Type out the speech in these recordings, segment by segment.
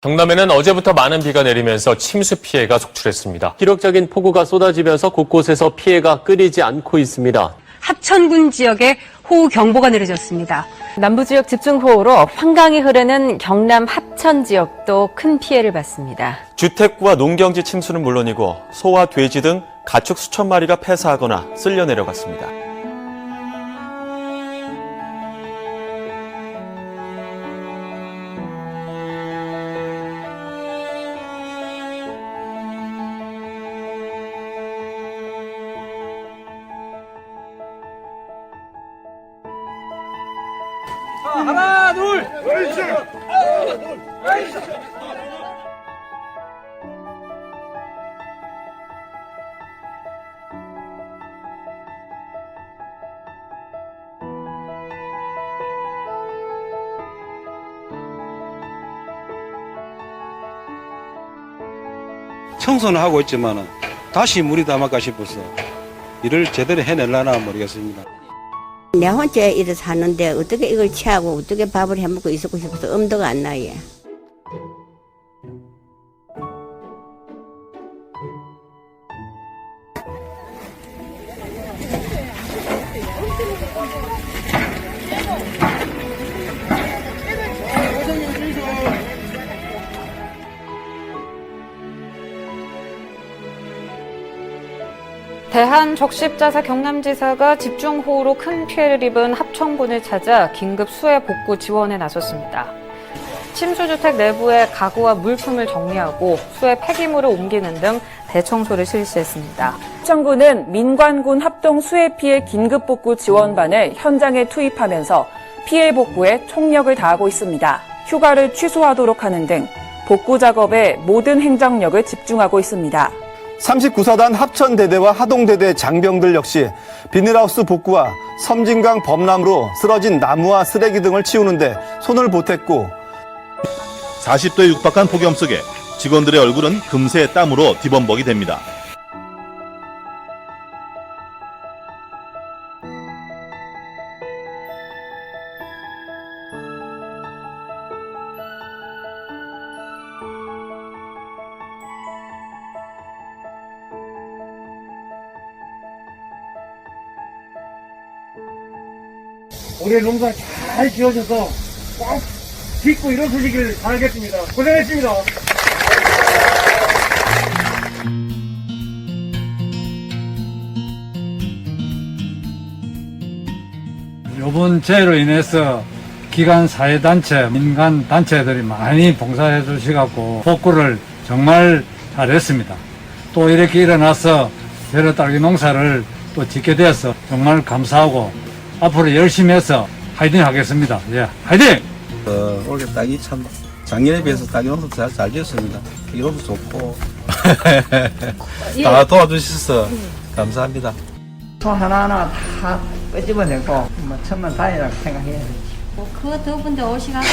경남에는 어제부터 많은 비가 내리면서 침수 피해가 속출했습니다. 기록적인 폭우가 쏟아지면서 곳곳에서 피해가 끊이지 않고 있습니다. 합천군 지역에 호우 경보가 내려졌습니다. 남부 지역 집중호우로 환강이 흐르는 경남 합천 지역도 큰 피해를 봤습니다. 주택과 농경지 침수는 물론이고 소와 돼지 등 가축 수천 마리가 폐사하거나 쓸려 내려갔습니다. 청소는 하고 있지만 다시 물이 담아가 싶어서 일을 제대로 해낼라나 모르겠습니다. 내 혼자 일을 사는데 어떻게 이걸 취하고 어떻게 밥을 해먹고 있었고 싶어서 엄두가 안 나요. 대한적십자사 경남지사가 집중호우로 큰 피해를 입은 합천군을 찾아 긴급 수해 복구 지원에 나섰습니다. 침수주택 내부의 가구와 물품을 정리하고 수해 폐기물을 옮기는 등 대청소를 실시했습니다. 합천군은 민관군 합동 수해 피해 긴급 복구 지원반을 현장에 투입하면서 피해 복구에 총력을 다하고 있습니다. 휴가를 취소하도록 하는 등 복구 작업에 모든 행정력을 집중하고 있습니다. 39사단 합천대대와 하동대대 장병들 역시 비닐하우스 복구와 섬진강 범람으로 쓰러진 나무와 쓰레기 등을 치우는데 손을 보탰고 40도에 육박한 폭염 속에 직원들의 얼굴은 금세 땀으로 뒤범벅이 됩니다. 올해 농사 잘 지어져서 꼭 짓고 일어서시길 바라겠습니다. 고생했습니다. 이번 재해로 인해서 기관 사회단체, 민간 단체들이 많이 봉사해 주시갖고 복구를 정말 잘했습니다. 또 이렇게 일어나서 여러 딸기 농사를 또 짓게 되어서 정말 감사하고 앞으로 열심히 해서 화이팅 하겠습니다. 예, 화이팅! 어, 올해 땅이 참 작년에 비해서 땅이 농사 잘, 잘 지었습니다. 이로도 좋고 다 도와주셔서 감사합니다. 소 하나하나 다 끄집어내고 뭐 천만 다행이라고 생각해요. 그두 분들 오시갖고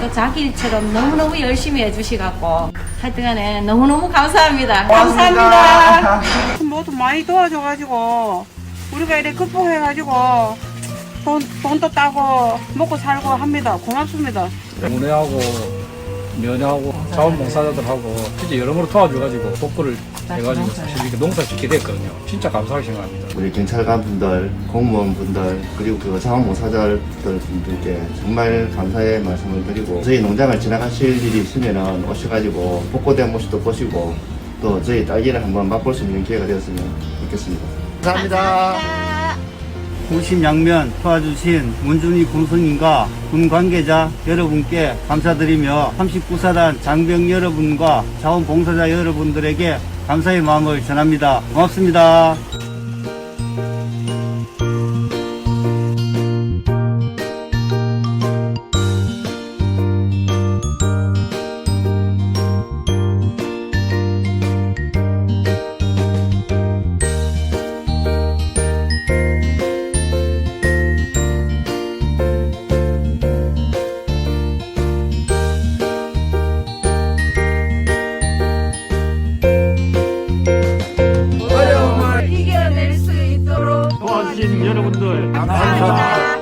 또 자기 일처럼 너무너무 열심히 해주시갖고 하여튼간에 너무너무 감사합니다. 감사합니다. 모두 많이 도와줘가지고 우리가 이렇게 극복해가지고 돈, 돈도 따고 먹고 살고 합니다. 고맙습니다. 문해하고 면회하고 자원봉사자들하고 진짜 여러모로 도와줘가지고 복구를 해가지고 사실 이렇게 농사 짓게 됐거든요. 진짜 감사하게 생각합니다. 우리 경찰관 분들, 공무원 분들, 그리고 그 자원봉사자들 분들께 정말 감사의 말씀을 드리고 저희 농장을 지나가실 일이 있으면 오셔가지고 복구된 모습도 보시고 또 저희 딸기를 한번 맛볼 수 있는 기회가 되었으면 좋겠습니다. 감사합니다. 구심양면 도와주신 문준희 군성님과 군 관계자 여러분께 감사드리며 39사단 장병 여러분과 자원봉사자 여러분들에게 감사의 마음을 전합니다. 고맙습니다. 주신 여러분들 감사합니다. 감사합니다.